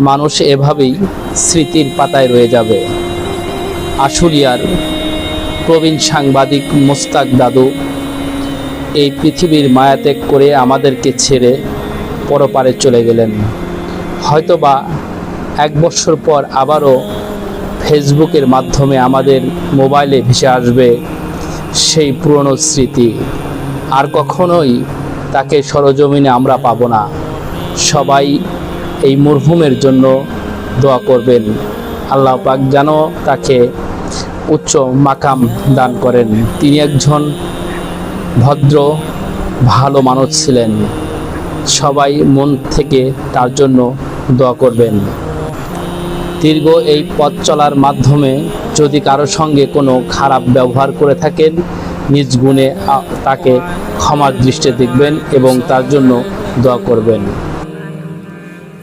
মানুষ এভাবেই স্মৃতির পাতায় রয়ে যাবে। আশুলিয়ার প্রবীণ সাংবাদিক মোস্তাক দাদু, এই পৃথিবীর মায়াত্যাগ করে আমাদেরকে ছেড়ে পরপারে চলে গেলেন। হয়তোবা এক বছর পর আবারও ফেসবুকের মাধ্যমে আমাদের মোবাইলে ভেসে আসবে সেই পুরনো স্মৃতি। আর কখনোই তাকে সরজমিনে আমরা পাবো না। সবাই এই মরহুমের জন্য দোয়া করবেন। আল্লাহ পাক যেন তাকে উচ্চ মাকাম দান করেন। তিনি একজন ভদ্র, ভালো মানুষ ছিলেন। সবাই মন থেকে তার জন্য দোয়া করবেন। দীর্ঘ এই পথ চলার মাধ্যমে যদি কারও সঙ্গে কোনো খারাপ ব্যবহার করে থাকেন, নিজ গুণে তাকে ক্ষমার দৃষ্টি দেখবেন এবং তার জন্য দোয়া করবেন।